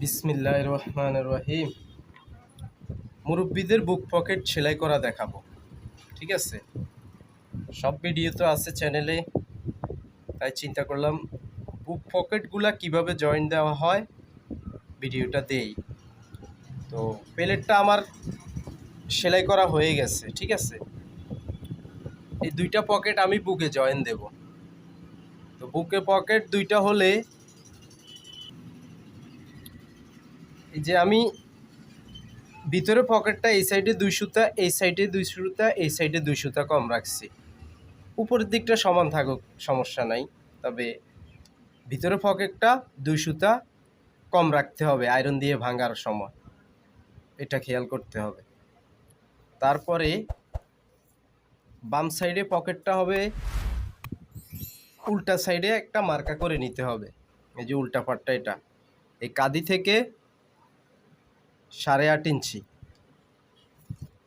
বিসমিল্লাহ রহমান রহিম মুরব্বীদের বুক পকেট সেলাই করা দেখাবো, ঠিক আছে? সব ভিডিও তো আছে চ্যানেলে, তাই চিন্তা করলাম বুক পকেটগুলা কীভাবে জয়েন দেওয়া হয় ভিডিওটা দেই। তো প্লেটটা আমার সেলাই করা হয়ে গেছে, ঠিক আছে? এই দুইটা পকেট আমি বুকে জয়েন দেব। তো বুকে পকেট দুইটা হলে এই যে আমি ভিতরে পকেটটা এই সাইডে দুই সুতা, এই সাইডে দুই সুতা, এই সাইডে দুই সুতা কম রাখছি। উপরের দিকটা সমান থাকুক, সমস্যা নাই। তবে ভিতরে পকেটটা দুই সুতা কম রাখতে হবে, আয়রন দিয়ে ভাঙার সময়। এটা খেয়াল করতে হবে। তারপরে বাম সাইডে পকেটটা হবে, উল্টা সাইডে একটা মার্কা করে নিতে হবে। এই যে উল্টা পাটটা এটা। এই কাদি থেকে সাড়ে আট ইঞ্চি।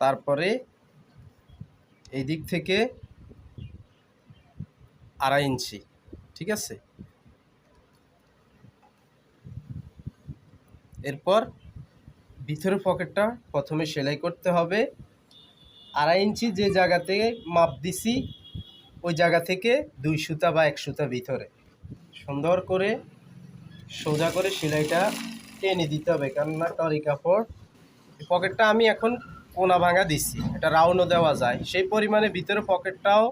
তারপরে এই দিক থেকে আড়াই ইঞ্চি, ঠিক আছে? এরপর ভিতরের পকেটটা প্রথমে সেলাই করতে হবে। আড়াই ইঞ্চি যে জায়গা থেকে মাপ দিছি, ওই জায়গা থেকে দুই সুতা বা এক সুতা ভিতরে। সুন্দর করে, সোজা করে সেলাইটা টেনে দিতে হবে, কেননা টরি কাপড়। পকেটটা আমি এখন কোনা ভাঙা দিচ্ছি, এটা রাউন্ডও দেওয়া যায়। সেই পরিমাণে ভিতরে পকেটটাও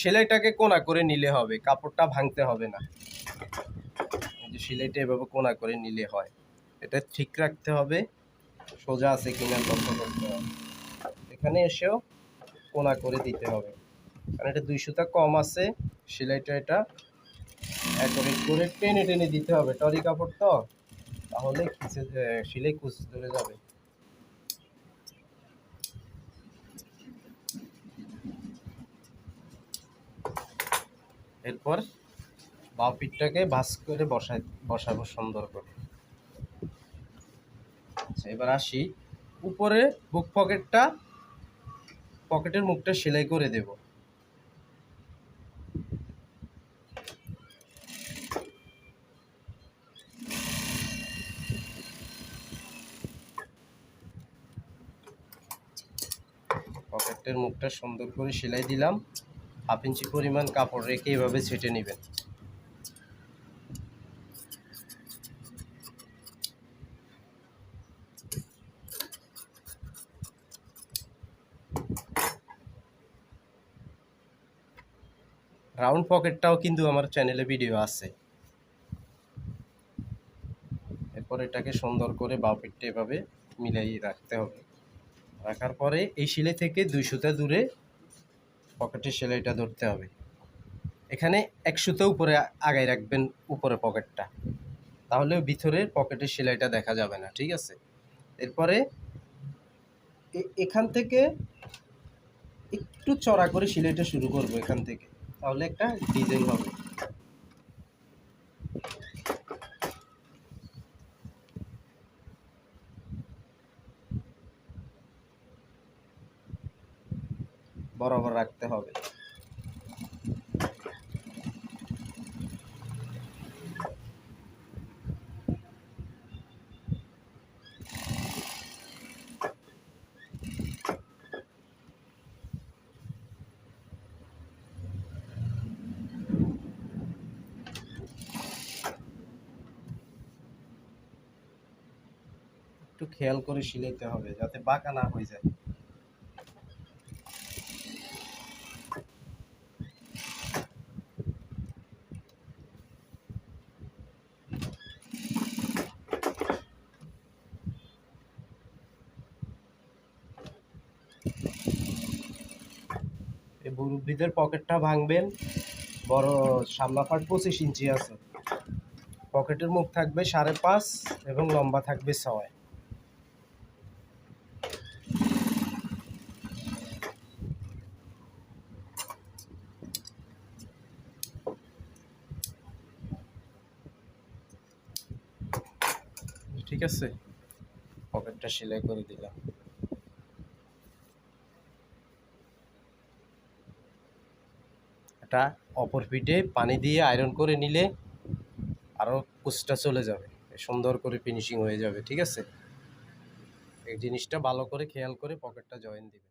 সেলাইটাকে কোনা করে নিলে হবে, কাপড়টা ভাঙতে হবে না। যে সেলাইটা এভাবে কোনা করে নিলে হয়। এটা ঠিক রাখতে হবে, সোজা আছে কিনা লক্ষ্য করতে হবে। এখানে এসেও কোনা করে দিতে হবে। কারণ এটা দুই সুতা কম আছে, সেলাইটা এটা অ্যাকোরেট করে টেনে টেনে দিতে হবে। টরি কাপড় তো। তাহলে খিচে শিলে কুচ ধরে যাবে? এরপর বাঁ পিঠটাকে ভাস করে বসাই বসাবো সুন্দর করে। আচ্ছা এবার আসি। উপরে বুক পকেটটা, পকেটের মুখটা সেলাই করে দেব। পকেটের মুখটা সুন্দর করে সেলাই দিলাম। হাফ ইঞ্চি পরিমাণ কাপড় রেখে এভাবে ছেটে নেবেন। রাউন্ড পকেটটাও কিন্তু আমার চ্যানেলে ভিডিও আছে। এরপর এটাকে সুন্দর করে বাঁ পিঠটা এভাবে মিলাই রাখতে হবে। রাখার পরে এই শিলে থেকে দুই সুতা দূরে পকেটের সেলাইটা ধরতে হবে। এখানে এক সুতো উপরে আগাই রাখবেন উপরে পকেটটা। তাহলে ভিতরের পকেটের সেলাইটা দেখা যাবে না, ঠিক আছে? এরপরে এখান থেকে একটু চড়া করে সেলাইটা শুরু করব এখান থেকে। তাহলে একটা ডিজাইন হবে। বরাবর রাখতে হবে। একটু খেয়াল করে সিলাইতে হবে যাতে বাঁকা না হয়ে যায়। মুরব্বীদের পকেটটা ভাঙবেন, বড় সামনা পাট পঁচিশ ইঞ্চি আছে। পকেটের মুখ থাকবে সাড়ে পাঁচ এবং লম্বা থাকবে ছয়। ঠিক আছে? পকেটটা সেলাই করে দিলাম। এটা অপর পিঠে পানি দিয়ে আয়রন করে নিলে আরও কুচটা চলে যাবে, সুন্দর করে ফিনিশিং হয়ে যাবে, ঠিক আছে? এই জিনিসটা ভালো করে খেয়াল করে পকেটটা জয়েন দিবেন